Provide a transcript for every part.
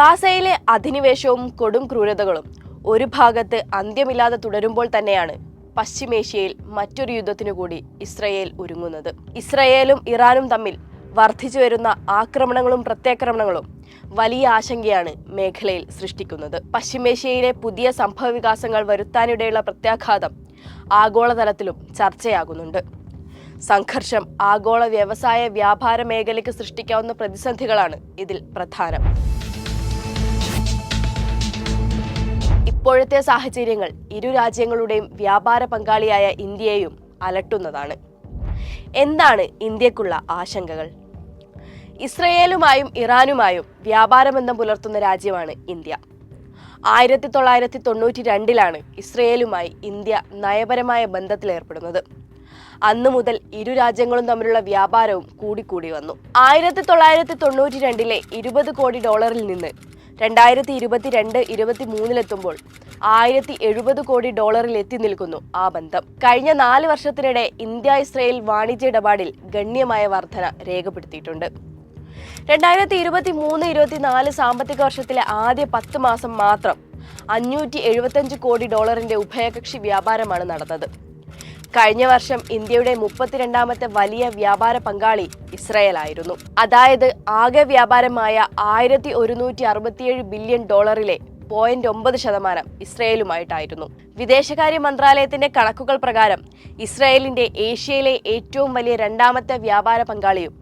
ഗാസയിലെ അധിനിവേശവും കൊടും ക്രൂരതകളും ഒരു ഭാഗത്ത് അന്ത്യമില്ലാതെ തുടരുമ്പോൾ തന്നെയാണ് പശ്ചിമേഷ്യയിൽ മറ്റൊരു യുദ്ധത്തിനു കൂടി ഇസ്രയേൽ ഒരുങ്ങുന്നത്. ഇസ്രയേലും ഇറാനും തമ്മിൽ വർദ്ധിച്ചു വരുന്ന ആക്രമണങ്ങളും പ്രത്യാക്രമണങ്ങളും വലിയ ആശങ്കയാണ് മേഖലയിൽ സൃഷ്ടിക്കുന്നത്. പശ്ചിമേഷ്യയിലെ പുതിയ സംഭവ വികാസങ്ങൾ വരുത്താനിടയുള്ള പ്രത്യാഘാതം ആഗോളതലത്തിലും ചർച്ചയാകുന്നുണ്ട്. സംഘർഷം ആഗോള വ്യവസായ വ്യാപാര മേഖലയ്ക്ക് സൃഷ്ടിക്കാവുന്ന പ്രതിസന്ധികളാണ് ഇതിൽ പ്രധാനം. ഇപ്പോഴത്തെ സാഹചര്യങ്ങൾ ഇരു രാജ്യങ്ങളുടെയും വ്യാപാര പങ്കാളിയായ ഇന്ത്യയെയും അലട്ടുന്നതാണ്. എന്താണ് ഇന്ത്യക്കുള്ള ആശങ്കകൾ? ഇസ്രയേലുമായും ഇറാനുമായും വ്യാപാര ബന്ധം പുലർത്തുന്ന രാജ്യമാണ് ഇന്ത്യ. ആയിരത്തി തൊള്ളായിരത്തി തൊണ്ണൂറ്റി രണ്ടിലാണ് ഇസ്രയേലുമായി ഇന്ത്യ നയപരമായ ബന്ധത്തിലേർപ്പെടുന്നത് അന്നു മുതൽ ഇരു രാജ്യങ്ങളും തമ്മിലുള്ള വ്യാപാരവും കൂടിക്കൂടി വന്നു. ആയിരത്തി തൊള്ളായിരത്തി തൊണ്ണൂറ്റി രണ്ടിലെ ഇരുപത് കോടി ഡോളറിൽ നിന്ന് രണ്ടായിരത്തി ഇരുപത്തിരണ്ട് ഇരുപത്തി മൂന്നിലെത്തുമ്പോൾ ആയിരത്തി എഴുപത് കോടി ഡോളറിൽ എത്തി നിൽക്കുന്നു ആ ബന്ധം. കഴിഞ്ഞ നാല് വർഷത്തിനിടെ ഇന്ത്യ ഇസ്രയേൽ വാണിജ്യ ഇടപാടിൽ ഗണ്യമായ വർധന രേഖപ്പെടുത്തിയിട്ടുണ്ട്. രണ്ടായിരത്തി ഇരുപത്തി മൂന്ന് ഇരുപത്തിനാല് സാമ്പത്തിക വർഷത്തിലെ ആദ്യ പത്ത് മാസം മാത്രം അഞ്ഞൂറ്റി എഴുപത്തഞ്ച് കോടി ഡോളറിന്റെ ഉഭയകക്ഷി വ്യാപാരമാണ് നടന്നത്. കഴിഞ്ഞ വർഷം ഇന്ത്യയുടെ മുപ്പത്തിരണ്ടാമത്തെ വലിയ വ്യാപാര പങ്കാളി ഇസ്രയേലായിരുന്നു. അതായത് ആകെ വ്യാപാരമായ ആയിരത്തി ഒരുന്നൂറ്റി അറുപത്തിയേഴ് ബില്യൺ ഡോളറിലെ പോയിന്റ് ഒമ്പത് ശതമാനം ഇസ്രയേലുമായിട്ടായിരുന്നു. വിദേശകാര്യ മന്ത്രാലയത്തിന്റെ കണക്കുകൾ പ്രകാരം ഇസ്രയേലിന്റെ ഏഷ്യയിലെ ഏറ്റവും വലിയ രണ്ടാമത്തെ വ്യാപാര പങ്കാളിയും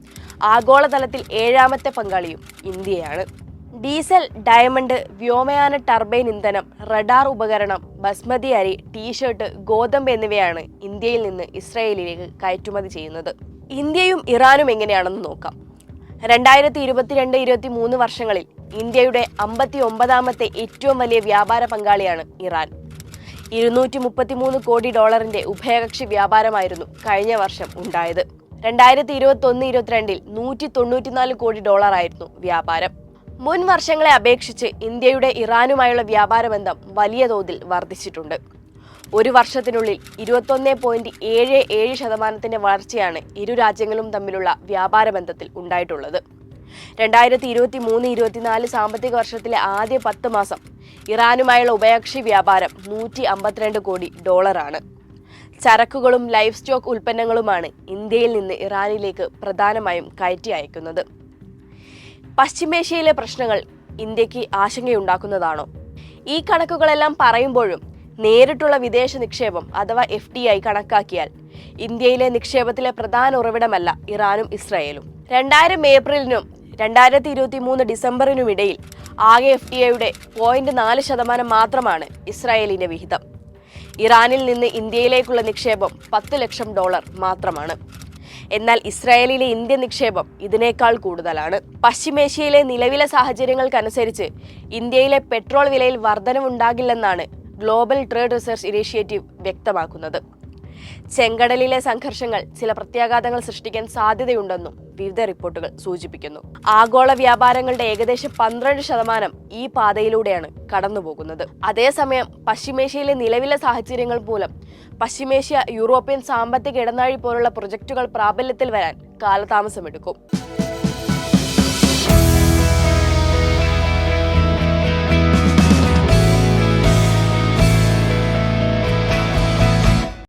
ആഗോളതലത്തിൽ ഏഴാമത്തെ പങ്കാളിയും ഇന്ത്യയാണ്. ഡീസൽ ഡയമണ്ട് വ്യോമയാന ടർബൈൻ ഇന്ധനം റഡാർ ഉപകരണം ബസ്മതി അരി ടീഷർട്ട് ഗോതമ്പ് എന്നിവയാണ് ഇന്ത്യയിൽ നിന്ന് ഇസ്രായേലിലേക്ക് കയറ്റുമതി ചെയ്യുന്നത്. ഇന്ത്യയും ഇറാനും എങ്ങനെയാണെന്ന് നോക്കാം. രണ്ടായിരത്തി ഇരുപത്തിരണ്ട് ഇരുപത്തി മൂന്ന് വർഷങ്ങളിൽ ഇന്ത്യയുടെ അമ്പത്തി ഒമ്പതാമത്തെ ഏറ്റവും വലിയ വ്യാപാര പങ്കാളിയാണ് ഇറാൻ. ഇരുന്നൂറ്റി മുപ്പത്തിമൂന്ന് കോടി ഡോളറിന്റെ ഉഭയകക്ഷി വ്യാപാരമായിരുന്നു കഴിഞ്ഞ വർഷം ഉണ്ടായത്. രണ്ടായിരത്തി ഇരുപത്തി ഒന്ന് ഇരുപത്തിരണ്ടിൽ നൂറ്റി തൊണ്ണൂറ്റിനാല് കോടി ഡോളറായിരുന്നു വ്യാപാരം. മുൻ വർഷങ്ങളെ അപേക്ഷിച്ച് ഇന്ത്യയുടെ ഇറാനുമായുള്ള വ്യാപാര ബന്ധം വലിയ തോതിൽ വർദ്ധിച്ചിട്ടുണ്ട്. ഒരു വർഷത്തിനുള്ളിൽ ഇരുപത്തൊന്ന് പോയിന്റ് ഏഴ് ഏഴ് ശതമാനത്തിന്റെ വളർച്ചയാണ് ഇരു രാജ്യങ്ങളും തമ്മിലുള്ള വ്യാപാര ബന്ധത്തിൽ ഉണ്ടായിട്ടുള്ളത്. രണ്ടായിരത്തി ഇരുപത്തി മൂന്ന് ഇരുപത്തിനാല് സാമ്പത്തിക വർഷത്തിലെ ആദ്യ പത്ത് മാസം ഇറാനുമായുള്ള ഉഭയകക്ഷി വ്യാപാരം നൂറ്റി അമ്പത്തിരണ്ട് കോടി ഡോളറാണ്. ചരക്കുകളും ലൈഫ് സ്റ്റോക്ക് ഉൽപ്പന്നങ്ങളുമാണ് ഇന്ത്യയിൽ നിന്ന് ഇറാനിലേക്ക് പ്രധാനമായും കയറ്റി അയക്കുന്നത്. പശ്ചിമേഷ്യയിലെ പ്രശ്നങ്ങൾ ഇന്ത്യയ്ക്ക് ആശങ്കയുണ്ടാക്കുന്നതാണോ? ഈ കണക്കുകളെല്ലാം പറയുമ്പോഴും നേരിട്ടുള്ള വിദേശ നിക്ഷേപം അഥവാ എഫ് ഡി ഐ കണക്കാക്കിയാൽ ഇന്ത്യയിലെ നിക്ഷേപത്തിലെ പ്രധാന ഉറവിടമല്ല ഇറാനും ഇസ്രായേലും. രണ്ടായിരം ഏപ്രിലിനും രണ്ടായിരത്തി ഇരുപത്തി മൂന്ന് ഡിസംബറിനും ഇടയിൽ ആകെ എഫ് ഡി ഐയുടെ പോയിന്റ് നാല് ശതമാനം മാത്രമാണ് ഇസ്രായേലിന്റെ വിഹിതം. ഇറാനിൽ നിന്ന് ഇന്ത്യയിലേക്കുള്ള നിക്ഷേപം പത്ത് ലക്ഷം ഡോളർ മാത്രമാണ്. എന്നാൽ ഇസ്രായേലിലെ ഇന്ത്യൻ നിക്ഷേപം ഇതിനേക്കാൾ കൂടുതലാണ്. പശ്ചിമേഷ്യയിലെ നിലവിലെ സാഹചര്യങ്ങൾക്കനുസരിച്ച് ഇന്ത്യയിലെ പെട്രോൾ വിലയിൽ വർധനവുണ്ടാകില്ലെന്നാണ് ഗ്ലോബൽ ട്രേഡ് റിസർച്ച് ഇനീഷ്യേറ്റീവ് വ്യക്തമാക്കുന്നത്. ചെങ്കടലിലെ സംഘർഷങ്ങൾ ചില പ്രത്യാഘാതങ്ങൾ സൃഷ്ടിക്കാൻ സാധ്യതയുണ്ടെന്നും വിവിധ റിപ്പോർട്ടുകൾ സൂചിപ്പിക്കുന്നു. ആഗോള വ്യാപാരങ്ങളുടെ ഏകദേശം പന്ത്രണ്ട് ശതമാനം ഈ പാതയിലൂടെയാണ് കടന്നുപോകുന്നത്. അതേസമയം പശ്ചിമേഷ്യയിലെ നിലവിലെ സാഹചര്യങ്ങൾ മൂലം പശ്ചിമേഷ്യ യൂറോപ്യൻ സാമ്പത്തിക ഇടനാഴി പോലുള്ള പ്രൊജക്ടുകൾ പ്രാബല്യത്തിൽ വരാൻ കാലതാമസമെടുക്കും.